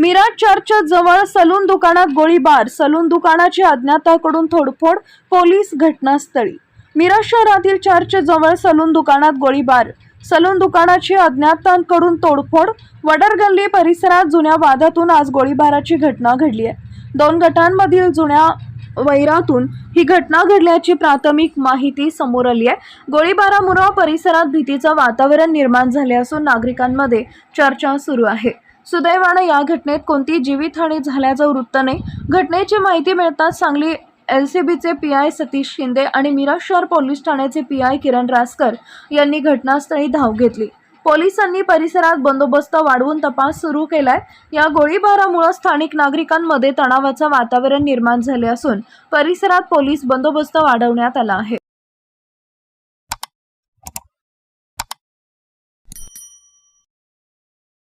Miraj church जवळ salon दुकानात गोळीबार. सलून दुकानाची अज्ञाताकडून तोडफोड पोलीस घटनास्थळी. मिराज शहरातील चर्च जवळ सलून दुकानात गोळीबार. सलून दुकानाची अज्ञातांकडून तोडफोड वडरगल्ली परिसरात जुन्या वादातून आज गोळीबाराची घटना घडली आहे. दोन गटांमधील जुन्या वैरातून ही घटना घडल्याची प्राथमिक माहिती समोर आली आहे. गोळीबारामुळे परिसरात भीतीचं वातावरण निर्माण झाले असून नागरिकांमध्ये चर्चा सुरू आहे. सुदैवानं या घटनेत कोणती जीवितहानी झाल्याचं वृत्त नाही. घटनेची माहिती मिळताच सांगली एल सी बीचे पी आय सतीश शिंदे आणि मिरज शहर पोलीस ठाण्याचे पी आय किरण रासकर यांनी घटनास्थळी धाव घेतली. पोलिसांनी परिसरात बंदोबस्त वाढवून तपास सुरू केलाय. या गोळीबारामुळे स्थानिक नागरिकांमध्ये तणावाचं वातावरण निर्माण झाले असून परिसरात पोलीस बंदोबस्त वाढवण्यात आला आहे.